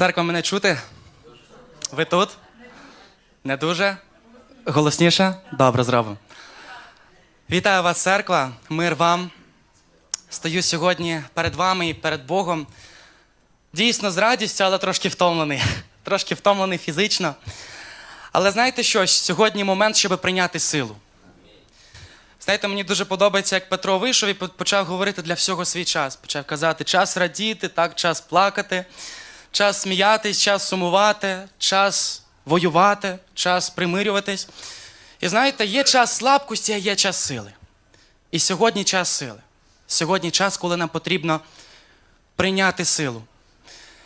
Церква мене чути? Ви тут? Не дуже? Голосніше? Добре, зробимо. Вітаю вас, церква, мир вам. Стою сьогодні перед вами і перед Богом. Дійсно з радістю, але трошки втомлений. Трошки втомлений фізично. Але знаєте що? Сьогодні момент, щоб прийняти силу. Знаєте, мені дуже подобається, як Петро вийшов і почав говорити для всього свій час. Почав казати, час радіти, так, час плакати, час сміятись, час сумувати, час воювати, час примирюватись. І знаєте, є час слабкості, а є час сили. І сьогодні час сили. Сьогодні час, коли нам потрібно прийняти силу.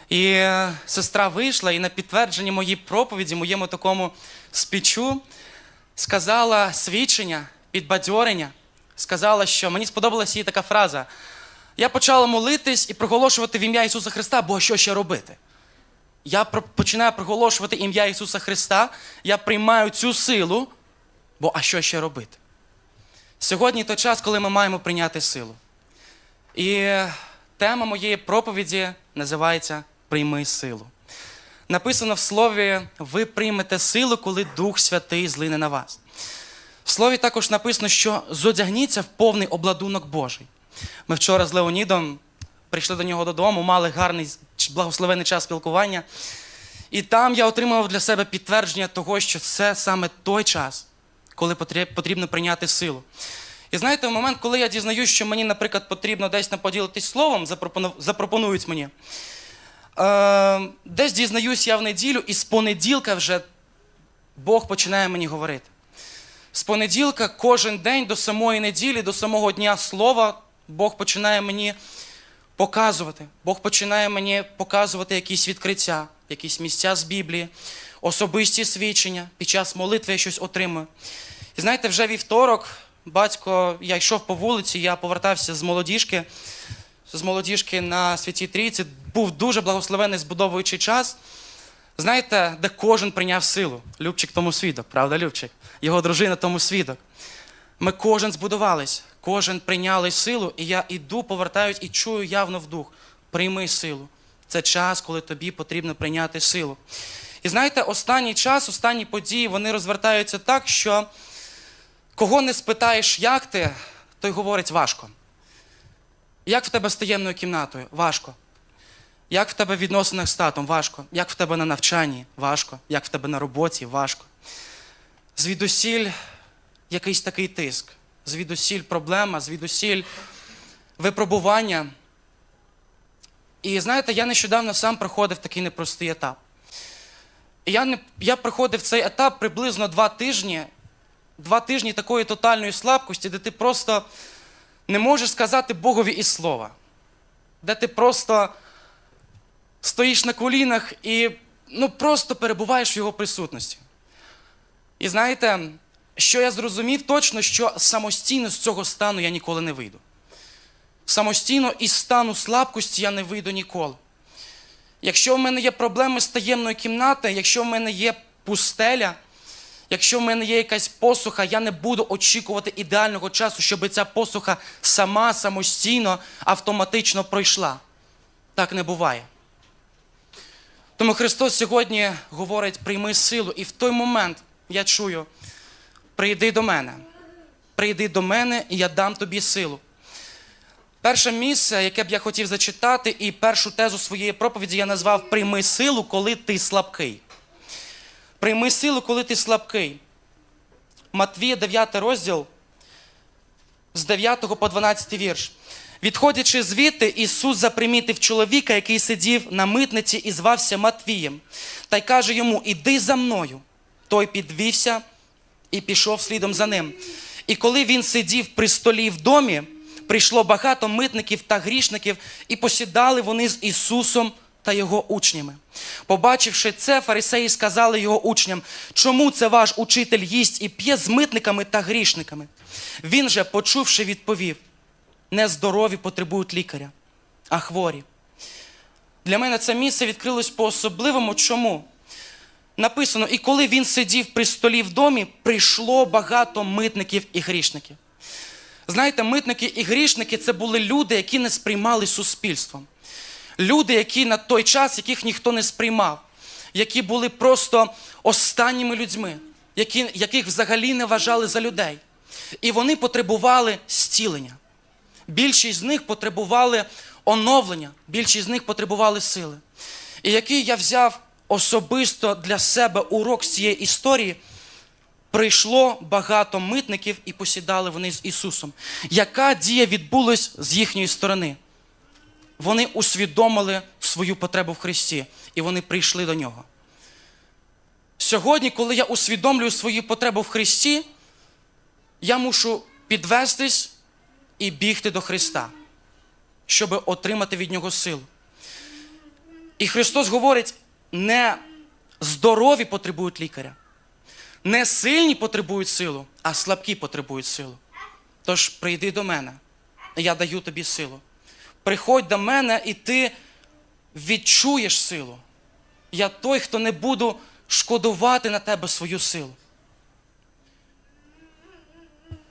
І е, сестра вийшла і на підтвердженні моїй проповіді, моєму такому спічу, сказала свідчення, підбадьорення, сказала, що мені сподобалася її така фраза. Я почала молитись і проголошувати в ім'я Ісуса Христа, бо що ще робити? Я починаю проголошувати ім'я Ісуса Христа, я приймаю цю силу, бо а що ще робити? Сьогодні той час, коли ми маємо прийняти силу. І тема моєї проповіді називається Прийми силу. Написано в слові: ви приймете силу, коли Дух Святий злине на вас. В слові також написано, що зодягніться в повний обладунок Божий. Ми вчора з Леонідом прийшли до нього додому, мали гарний благословений час спілкування. І там я отримав для себе підтвердження того, що це саме той час, коли потрібно прийняти силу. І знаєте, в момент, коли я дізнаюсь, що мені, наприклад, потрібно десь не поділитись словом, запропонують мені. Е, десь дізнаюсь я в неділю, і з понеділка вже Бог починає мені говорити. З понеділка кожен день до самої неділі, до самого дня слова, Бог починає мені показувати. Бог починає мені показувати якісь відкриття, якісь місця з Біблії, особисті свідчення. Під час молитви я щось отримую. І знаєте, вже вівторок, батько, я йшов по вулиці, я повертався з молодіжки, з молодіжки на Святій Трійці. Був дуже благословений збудовуючий час. Знаєте, де кожен прийняв силу. Любчик тому свідок, правда, Любчик? Його дружина тому свідок. Ми кожен збудувались, кожен прийняли силу, і я іду, повертаюсь і чую явно в дух. Прийми силу. Це час, коли тобі потрібно прийняти силу. І знаєте, останній час, останні події, вони розвертаються так, що кого не спитаєш, як ти, той говорить важко. Як в тебе з таємною кімнатою? Важко. Як в тебе в відносинах з татом? Важко. Як в тебе на навчанні? Важко. Як в тебе на роботі? Важко. Звідусіль якийсь такий тиск. Звідусіль проблема, звідусіль випробування. І знаєте, я нещодавно сам проходив такий непростий етап. Я, не, я проходив цей етап приблизно два тижні, два тижні такої тотальної слабкості, де ти просто не можеш сказати Богові і слова. Де ти просто стоїш на колінах і ну, просто перебуваєш в його присутності. І знаєте, що я зрозумів точно, що самостійно з цього стану я ніколи не вийду. Самостійно із стану слабкості я не вийду ніколи. Якщо в мене є проблеми з таємною кімнатою, якщо в мене є пустеля, якщо в мене є якась посуха, я не буду очікувати ідеального часу, щоб ця посуха сама самостійно, автоматично пройшла. Так не буває. Тому Христос сьогодні говорить: прийми силу, і в той момент я чую: прийди до мене, прийди до мене, і я дам тобі силу. Перше місце, яке б я хотів зачитати, і першу тезу своєї проповіді я назвав Прийми силу, коли ти слабкий. Прийми силу, коли ти слабкий. Матвія, 9 розділ, з 9 по 12 вірш. Відходячи звідти, Ісус запримітив чоловіка, який сидів на митниці і звався Матвієм, та й каже йому: Іди за мною. Той підвівся і пішов слідом за ним. І коли він сидів при столі в домі, прийшло багато митників та грішників, і посідали вони з Ісусом та його учнями. Побачивши це, фарисеї сказали його учням, чому це ваш учитель їсть і п'є з митниками та грішниками? Він же, почувши, відповів: не здорові потребують лікаря, а хворі. Для мене це місце відкрилось по-особливому. Чому? Написано, і коли він сидів при столі в домі, прийшло багато митників і грішників. Знаєте, митники і грішники це були люди, які не сприймали суспільством. Люди, які на той час, яких ніхто не сприймав, які були просто останніми людьми, які, яких взагалі не вважали за людей. І вони потребували зцілення. Більшість з них потребували оновлення, більшість з них потребували сили. І який я взяв особисто для себе урок з цієї історії, прийшло багато митників і посідали вони з Ісусом. Яка дія відбулась з їхньої сторони? Вони усвідомили свою потребу в Христі, і вони прийшли до нього. Сьогодні, коли я усвідомлюю свою потребу в Христі, я мушу підвестись і бігти до Христа, щоб отримати від Нього силу. І Христос говорить: не здорові потребують лікаря, не сильні потребують силу, а слабкі потребують силу. Тож прийди до мене, я даю тобі силу. Приходь до мене, і ти відчуєш силу. Я той, хто не буду шкодувати на тебе свою силу.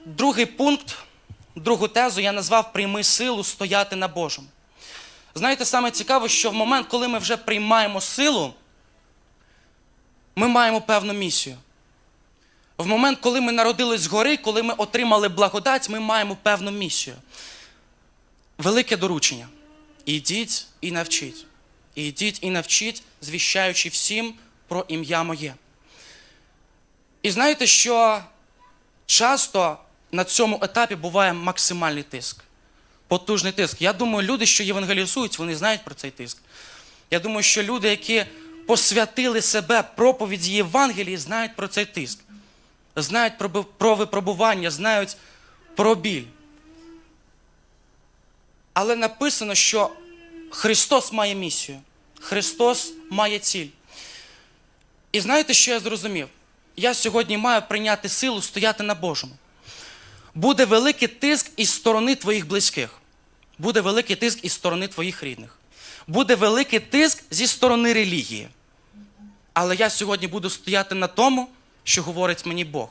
Другий пункт, другу тезу я назвав прийми силу стояти на Божому. Знаєте, саме цікаво, що в момент, коли ми вже приймаємо силу, ми маємо певну місію. В момент, коли ми народились згори, коли ми отримали благодать, ми маємо певну місію. Велике доручення. Ідіть і навчіть. Ідіть і навчіть, звіщаючи всім про ім'я моє. І знаєте, що часто на цьому етапі буває максимальний тиск, потужний тиск. Я думаю, люди, що євангелізують, вони знають про цей тиск. Я думаю, що люди, які посвятили себе проповіді Євангелії, знають про цей тиск, знають про, про випробування, знають про біль. Але написано, що Христос має місію, Христос має ціль. І знаєте, що я зрозумів? Я сьогодні маю прийняти силу стояти на Божому. Буде великий тиск із сторони твоїх близьких, буде великий тиск із сторони твоїх рідних, буде великий тиск зі сторони релігії. Але я сьогодні буду стояти на тому, що говорить мені Бог.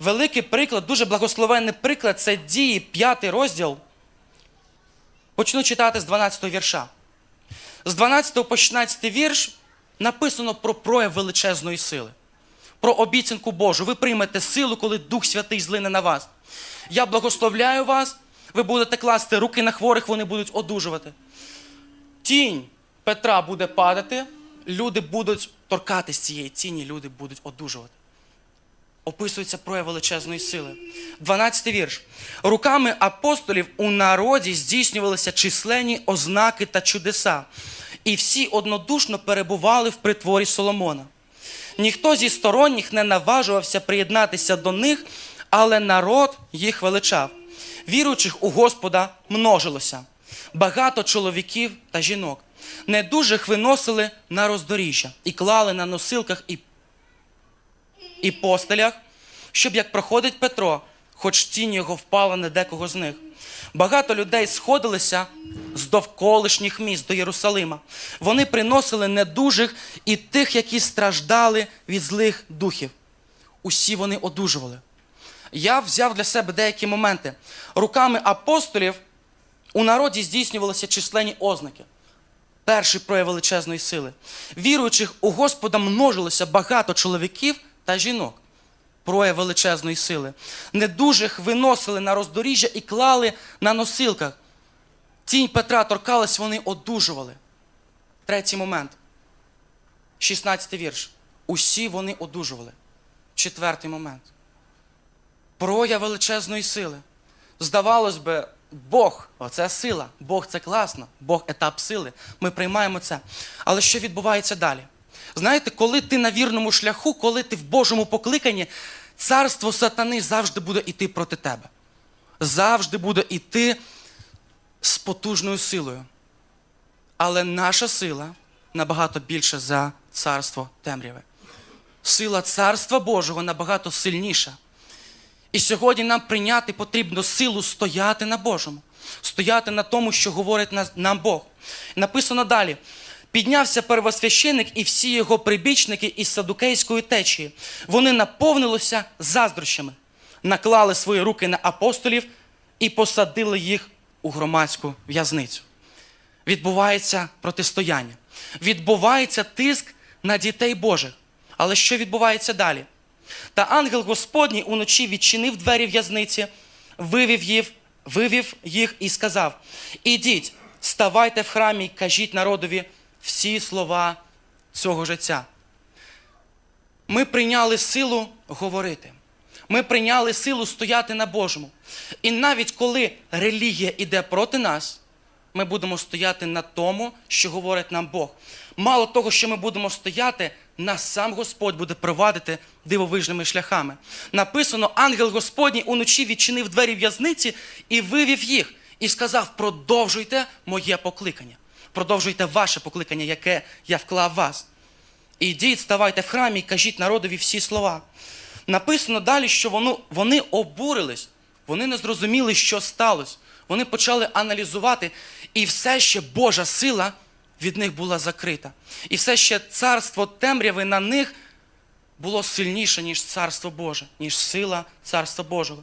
Великий приклад, дуже благословенний приклад це дії, п'ятий розділ. Почну читати з 12 вірша. З 12 по 16 вірш написано про прояв величезної сили, про обіцянку Божу. Ви приймете силу, коли Дух Святий злине на вас. Я благословляю вас, ви будете класти руки на хворих, вони будуть одужувати. Тінь Петра буде падати, люди будуть торкатись цієї тіні, люди будуть одужувати описується прояв величезної сили. 12 вірш. Руками апостолів у народі здійснювалися численні ознаки та чудеса, і всі однодушно перебували в притворі Соломона. Ніхто зі сторонніх не наважувався приєднатися до них, але народ їх величав. Віруючих у Господа множилося. Багато чоловіків та жінок. Недужих виносили на роздоріжжя і клали на носилках і і постелях, щоб як проходить Петро, хоч тінь його впала на декого з них. Багато людей сходилися з довколишніх міст до Єрусалима. Вони приносили недужих і тих, які страждали від злих духів. Усі вони одужували. Я взяв для себе деякі моменти. Руками апостолів у народі здійснювалися численні ознаки. Перший прояв величезної сили. Віруючих у Господа множилося багато чоловіків та жінок. Прояв величезної сили. Недужих виносили на роздоріжжя і клали на носилках. Тінь Петра торкалась, вони одужували. Третій момент. 16 вірш. Усі вони одужували. Четвертий момент. Прояв величезної сили. Здавалось би, Бог оце сила, Бог це класно, Бог етап сили. Ми приймаємо це. Але що відбувається далі? Знаєте, коли ти на вірному шляху, коли ти в Божому покликанні, царство сатани завжди буде йти проти тебе. Завжди буде йти з потужною силою. Але наша сила набагато більша за царство темряви. Сила царства Божого набагато сильніша. І сьогодні нам прийняти потрібно силу стояти на Божому, стояти на тому, що говорить нам Бог. Написано далі: піднявся первосвященик і всі його прибічники із садукейської течії. Вони наповнилися заздрощами, наклали свої руки на апостолів і посадили їх у громадську в'язницю. відбувається протистояння, відбувається тиск на дітей Божих. Але що відбувається далі? Та ангел Господній уночі відчинив двері в'язниці, вивів їх, вивів їх і сказав: Ідіть, ставайте в храмі і кажіть народові всі слова цього життя. Ми прийняли силу говорити. Ми прийняли силу стояти на Божому. І навіть коли релігія йде проти нас, ми будемо стояти на тому, що говорить нам Бог. Мало того, що ми будемо стояти, нас сам Господь буде провадити дивовижними шляхами. Написано: ангел Господній уночі відчинив двері в'язниці і вивів їх, і сказав: продовжуйте моє покликання, продовжуйте ваше покликання, яке я вклав вас. Ідіть, ставайте в храмі і кажіть народові всі слова. Написано далі, що воно, вони обурились, вони не зрозуміли, що сталося. Вони почали аналізувати, і все ще Божа сила від них була закрита. І все ще царство темряви на них було сильніше, ніж царство Боже, ніж сила царства Божого.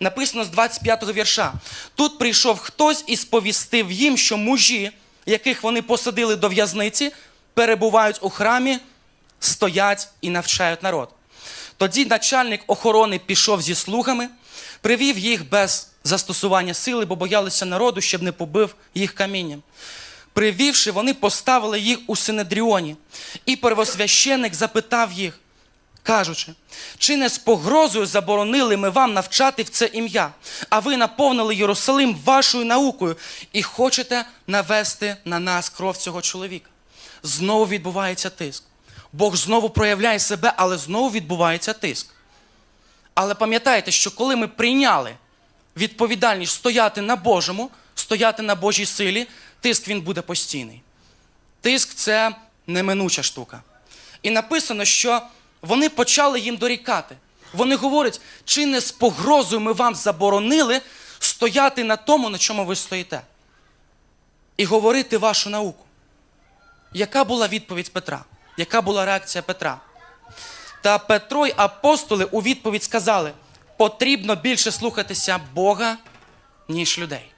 Написано з 25-го вірша. Тут прийшов хтось і сповістив їм, що мужі, яких вони посадили до в'язниці, перебувають у храмі, стоять і навчають народ. Тоді начальник охорони пішов зі слугами, привів їх без застосування сили, бо боялися народу, щоб не побив їх камінням. Привівши, вони поставили їх у Синедріоні, і первосвященик запитав їх, кажучи, чи не з погрозою заборонили ми вам навчати в це ім'я, а ви наповнили Єрусалим вашою наукою і хочете навести на нас кров цього чоловіка. Знову відбувається тиск. Бог знову проявляє себе, але знову відбувається тиск. Але пам'ятайте, що коли ми прийняли відповідальність стояти на Божому, стояти на Божій силі, тиск він буде постійний. Тиск це неминуча штука. І написано, що вони почали їм дорікати. Вони говорять, чи не з погрозою ми вам заборонили стояти на тому, на чому ви стоїте, і говорити вашу науку. Яка була відповідь Петра? Яка була реакція Петра? Та Петро й апостоли у відповідь сказали: потрібно більше слухатися Бога, ніж людей.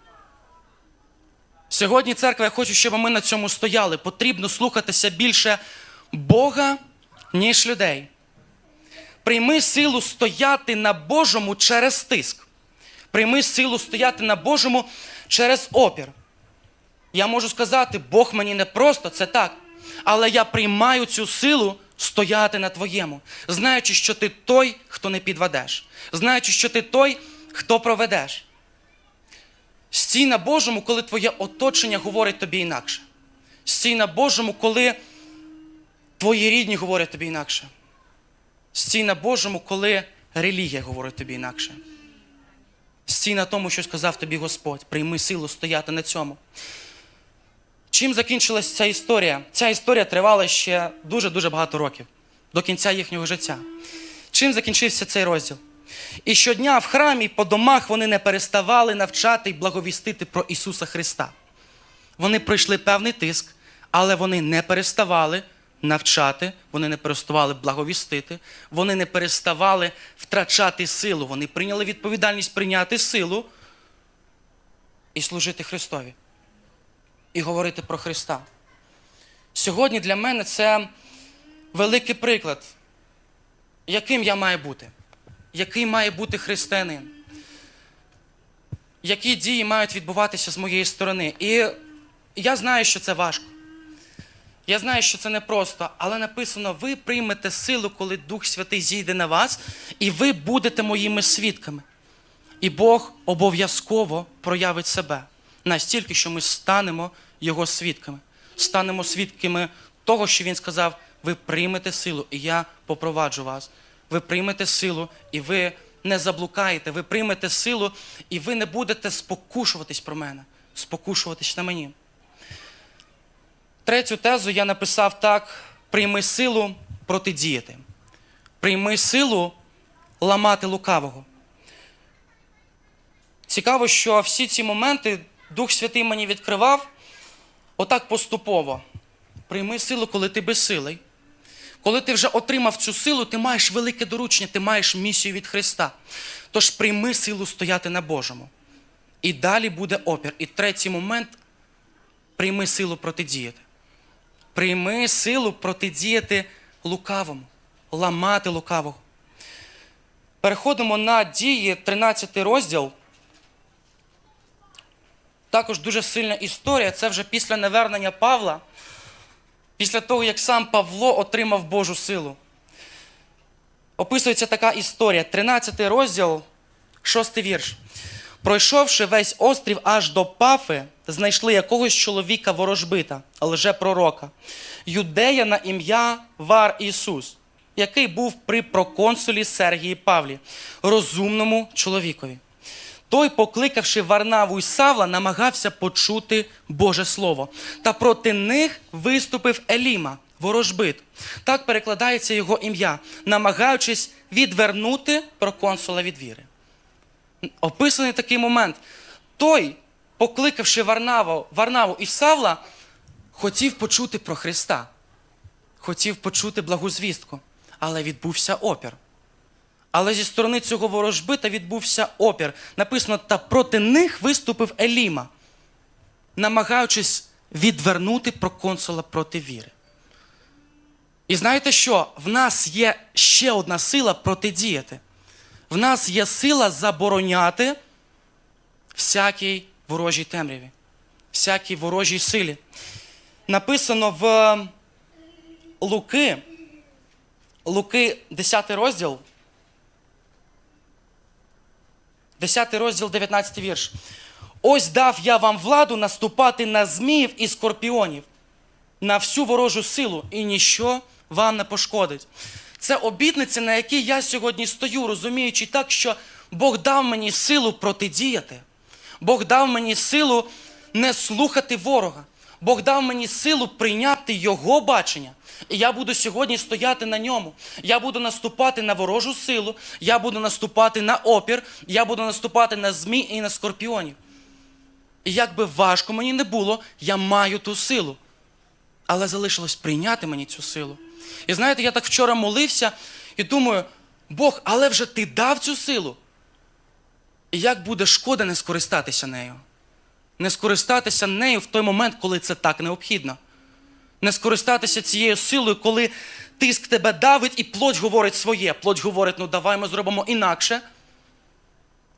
Сьогодні, церква, я хочу, щоб ми на цьому стояли. Потрібно слухатися більше Бога, ніж людей. Прийми силу стояти на Божому через тиск. Прийми силу стояти на Божому через опір. Я можу сказати, Бог мені не просто, це так. Але я приймаю цю силу стояти на твоєму, знаючи, що ти той, хто не підведеш, знаючи, що ти той, хто проведеш. Стій на Божому, коли твоє оточення говорить тобі інакше. Стій на Божому, коли твої рідні говорять тобі інакше. Стій на Божому, коли релігія говорить тобі інакше. Стій на тому, що сказав тобі Господь. Прийми силу стояти на цьому. Чим закінчилась ця історія? Ця історія тривала ще дуже-дуже багато років до кінця їхнього життя. Чим закінчився цей розділ? І щодня в храмі по домах вони не переставали навчати і благовістити про Ісуса Христа. Вони пройшли певний тиск, але вони не переставали навчати, вони не переставали благовістити, вони не переставали втрачати силу. Вони прийняли відповідальність прийняти силу і служити Христові і говорити про Христа. Сьогодні для мене це великий приклад, яким я маю бути, який має бути християнин, які дії мають відбуватися з моєї сторони. І я знаю, що це важко. Я знаю, що це непросто, але написано: ви приймете силу, коли Дух Святий зійде на вас, і ви будете моїми свідками. І Бог обов'язково проявить себе настільки, що ми станемо Його свідками, станемо свідками того, що Він сказав: ви приймете силу, і я попроваджу вас. Ви приймете силу, і ви не заблукаєте, ви приймете силу, і ви не будете спокушуватись про мене, спокушуватись на мені. Третю тезу я написав так: прийми силу протидіяти. Прийми силу ламати лукавого. Цікаво, що всі ці моменти Дух Святий мені відкривав отак поступово. Прийми силу, коли ти безсилий. Коли ти вже отримав цю силу, ти маєш велике доручення, ти маєш місію від Христа. Тож прийми силу стояти на Божому. І далі буде опір. І третій момент прийми силу протидіяти. Прийми силу протидіяти лукавому, ламати лукавого. Переходимо на дії 13 розділ. Також дуже сильна історія. Це вже після навернення Павла, після того, як сам Павло отримав Божу силу. Описується така історія. 13 розділ, 6 вірш. Пройшовши весь острів аж до Пафи, знайшли якогось чоловіка ворожбита, лже-пророка, юдея на ім'я Вар Ісус, який був при проконсулі Сергії Павлі, розумному чоловікові. Той, покликавши Варнаву і Савла, намагався почути Боже Слово. Та проти них виступив Еліма, ворожбит. Так перекладається його ім'я, намагаючись відвернути проконсула від віри. Описаний такий момент. Той, покликавши Варнаву, Варнаву і Савла, хотів почути про Христа, хотів почути благу звістку, але відбувся опір. Але зі сторони цього ворожбита відбувся опір. Написано, та проти них виступив Еліма, намагаючись відвернути проконсула проти віри. І знаєте що? В нас є ще одна сила протидіяти. В нас є сила забороняти всякій ворожій темряві, всякій ворожій силі. Написано в Луки, Луки, 10 розділ. 10 розділ, 19 вірш. Ось дав я вам владу наступати на зміїв і скорпіонів, на всю ворожу силу, і ніщо вам не пошкодить. Це обітниця, на якій я сьогодні стою, розуміючи так, що Бог дав мені силу протидіяти. Бог дав мені силу не слухати ворога. Бог дав мені силу прийняти Його бачення. І я буду сьогодні стояти на ньому. Я буду наступати на ворожу силу, я буду наступати на опір, я буду наступати на змій і на скорпіонів. І як би важко мені не було, я маю ту силу. Але залишилось прийняти мені цю силу. І знаєте, я так вчора молився і думаю, Бог, але вже ти дав цю силу. І як буде шкода не скористатися нею? Не скористатися нею в той момент, коли це так необхідно. Не скористатися цією силою, коли тиск тебе давить і плоть говорить своє. Плоть говорить, ну давай ми зробимо інакше.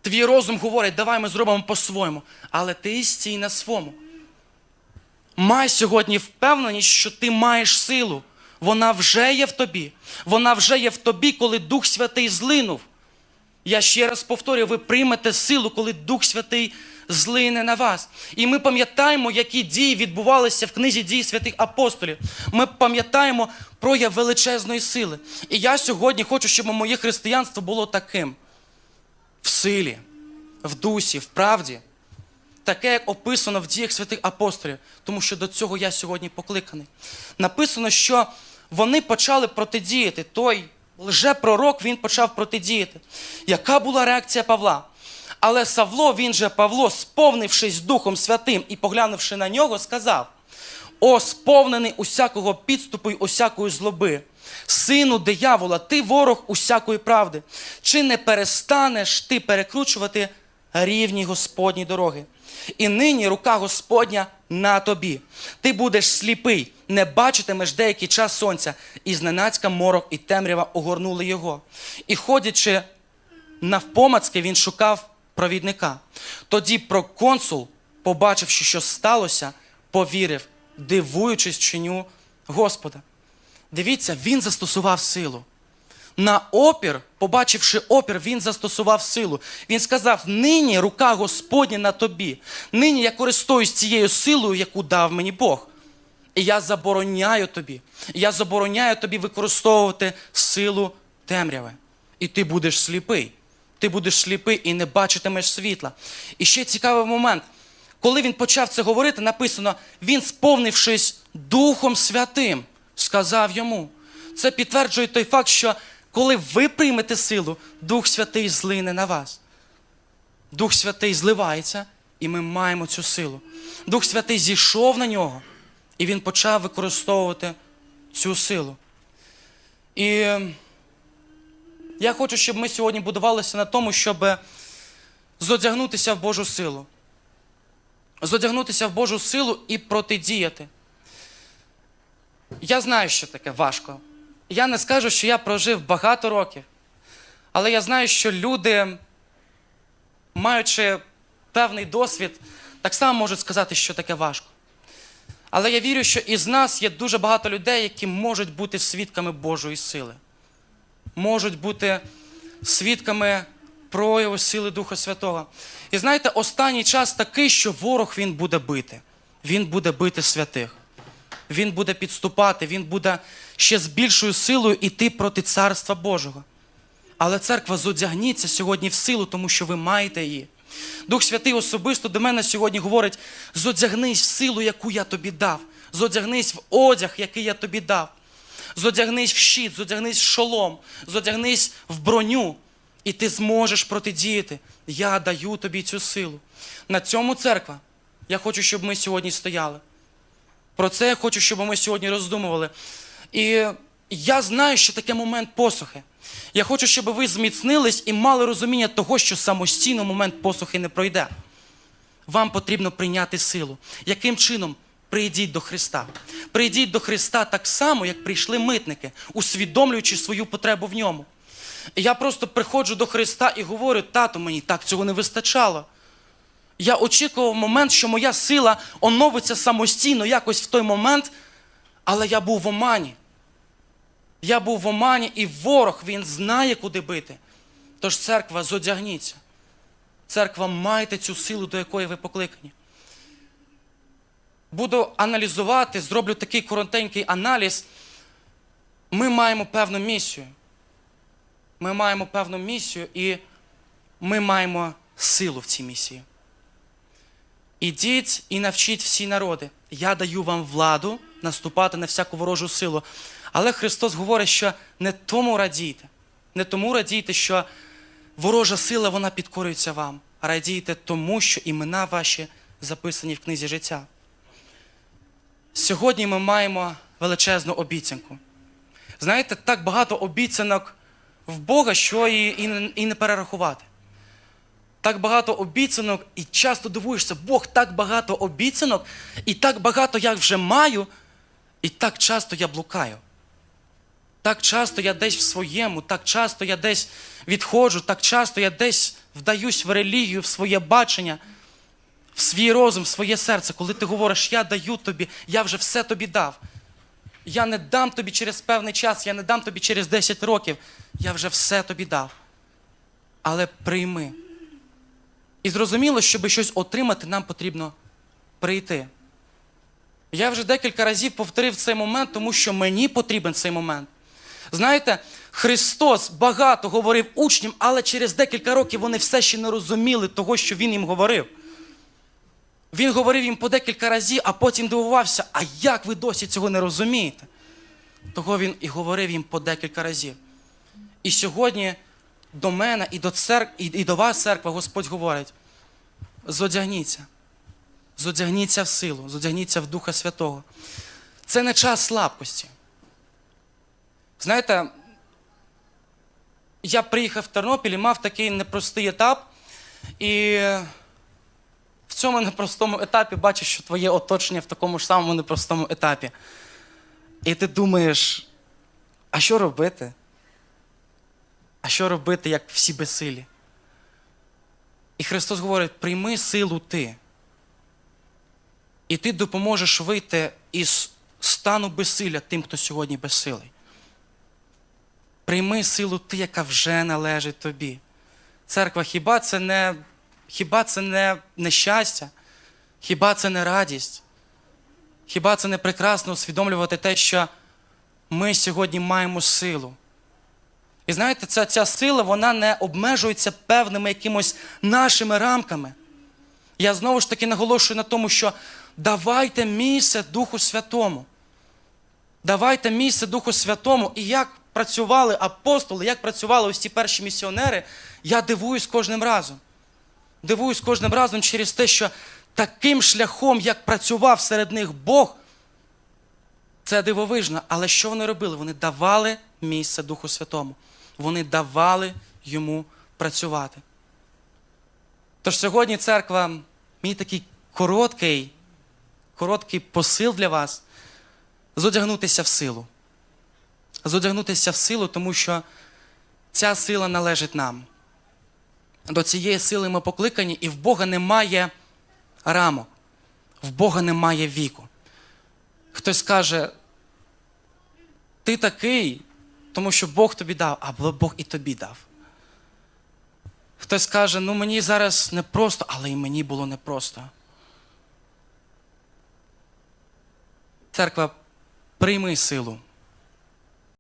Твій розум говорить, давай ми зробимо по-своєму. Але ти стій на своєму. Май сьогодні впевненість, що ти маєш силу. Вона вже є в тобі. Вона вже є в тобі, коли Дух Святий злинув. Я ще раз повторюю, ви приймете силу, коли Дух Святий злине на вас. І ми пам'ятаємо, які дії відбувалися в книзі дій святих апостолів. Ми пам'ятаємо прояв величезної сили. І я сьогодні хочу, щоб моє християнство було таким: в силі, в дусі, в правді, таке, як описано в діях святих апостолів, тому що до цього я сьогодні покликаний. Написано, що вони почали протидіяти. Той лжепророк він почав протидіяти. Яка була реакція Павла? Але Савло, він же Павло, сповнившись Духом Святим і поглянувши на нього, сказав: О, сповнений усякого підступу й усякої злоби, сину диявола, ти ворог усякої правди. Чи не перестанеш ти перекручувати рівні Господні дороги? І нині рука Господня на тобі. Ти будеш сліпий, не бачитимеш деякий час сонця, і зненацька морок і темрява огорнули його. І ходячи навпомацки, він шукав провідника. Тоді проконсул, побачивши, що сталося, повірив, дивуючись чиню Господа. Дивіться, він застосував силу. На опір, побачивши опір, він застосував силу. Він сказав: нині рука Господня на тобі. Нині я користуюсь цією силою, яку дав мені Бог. І я забороняю тобі. Я забороняю тобі використовувати силу темряви. І ти будеш сліпий. Ти будеш сліпий і не бачитимеш світла. І ще цікавий момент. Коли він почав це говорити, написано: він, сповнившись Духом Святим, сказав йому. Це підтверджує той факт, що коли ви приймете силу, Дух Святий злине на вас. Дух Святий зливається, і ми маємо цю силу. Дух Святий зійшов на нього, і він почав використовувати цю силу. І я хочу, щоб ми сьогодні будувалися на тому, щоб зодягнутися в Божу силу. зодягнутися в Божу силу і протидіяти. Я знаю, що таке важко. Я не скажу, що я прожив багато років, але я знаю, що люди, маючи певний досвід, так само можуть сказати, що таке важко. Але я вірю, що із нас є дуже багато людей, які можуть бути свідками Божої сили, можуть бути свідками прояву сили Духа Святого. І знаєте, останній час такий, що ворог він буде бити. Він буде бити святих. Він буде підступати, він буде ще з більшою силою іти проти Царства Божого. Але церква зодягніться сьогодні в силу, тому що ви маєте її. Дух Святий особисто до мене сьогодні говорить: зодягнись в силу, яку я тобі дав. Зодягнись в одяг, який я тобі дав. Зодягнись в щит, зодягнись в шолом, зодягнись в броню, і ти зможеш протидіяти. Я даю тобі цю силу. На цьому церква. Я хочу, щоб ми сьогодні стояли. Про це я хочу, щоб ми сьогодні роздумували. І я знаю, що таке момент посухи. Я хочу, щоб ви зміцнились і мали розуміння того, що самостійно момент посухи не пройде. Вам потрібно прийняти силу. Яким чином? Прийдіть до Христа. Прийдіть до Христа так само, як прийшли митники, усвідомлюючи свою потребу в ньому. Я просто приходжу до Христа і говорю, тато, мені так цього не вистачало. Я очікував момент, що моя сила оновиться самостійно якось в той момент, але я був в омані. Я був в омані, і ворог він знає, куди бити. Тож церква, зодягніться. Церква, майте цю силу, до якої ви покликані. Буду аналізувати, зроблю такий коротенький аналіз. Ми маємо певну місію. Ми маємо певну місію, і ми маємо силу в цій місії. Ідіть і навчіть всі народи. Я даю вам владу наступати на всяку ворожу силу. Але Христос говорить, що не тому радійте, не тому радійте, що ворожа сила вона підкорюється вам. Радійте тому, що імена ваші записані в книзі життя. Сьогодні ми маємо величезну обіцянку. Знаєте, так багато обіцянок в Бога, що і, і, і не перерахувати. Так багато обіцянок, і часто дивуєшся, Бог так багато обіцянок, і так багато я вже маю, і так часто я блукаю. Так часто я десь в своєму, так часто я десь відходжу, так часто я десь вдаюсь в релігію, в своє бачення, в свій розум, в своє серце. Коли ти говориш, я даю тобі, я вже все тобі дав. Я не дам тобі через певний час, я не дам тобі через 10 років. Я вже все тобі дав. Але прийми. І зрозуміло, щоб щось отримати, нам потрібно прийти. Я вже декілька разів повторив цей момент, тому що мені потрібен цей момент. Знаєте, Христос багато говорив учням, але через декілька років вони все ще не розуміли того, що Він їм говорив. Він говорив їм по декілька разів, а потім дивувався, а як ви досі цього не розумієте? Того він і говорив їм по декілька разів. І сьогодні до мене і до церк... і, і до вас, церква, Господь говорить: зодягніться, зодягніться в силу, зодягніться в Духа Святого. Це не час слабкості. Знаєте, я приїхав в Тернопіль і мав такий непростий етап, і в цьому непростому етапі бачиш, що твоє оточення в такому ж самому непростому етапі. І ти думаєш, а що робити? А що робити, як всі безсилі? І Христос говорить: прийми силу ти. І ти допоможеш вийти із стану безсилля тим, хто сьогодні безсилий. Прийми силу ти, яка вже належить тобі. Церква, хіба це не, хіба це не нещастя? Хіба це не радість? Хіба це не прекрасно усвідомлювати те, що ми сьогодні маємо силу? І знаєте, ця, ця сила вона не обмежується певними якимось нашими рамками. Я знову ж таки наголошую на тому, що давайте місце Духу Святому. Давайте місце Духу Святому. І як працювали апостоли, як працювали ось ці перші місіонери, я дивуюсь кожним разом. Дивуюсь кожним разом через те, що таким шляхом, як працював серед них Бог, це дивовижно. Але що вони робили? Вони давали місце Духу Святому. Вони давали йому працювати. Тож сьогодні церква, мій такий короткий, короткий посил для вас зодягнутися в силу. Зодягнутися в силу, тому що ця сила належить нам. До цієї сили ми покликані, і в Бога немає рамок, в Бога немає віку. Хтось каже, ти такий, тому що Бог тобі дав, або Бог і тобі дав. Хтось каже, ну мені зараз непросто, але і мені було непросто. Церква, прийми силу.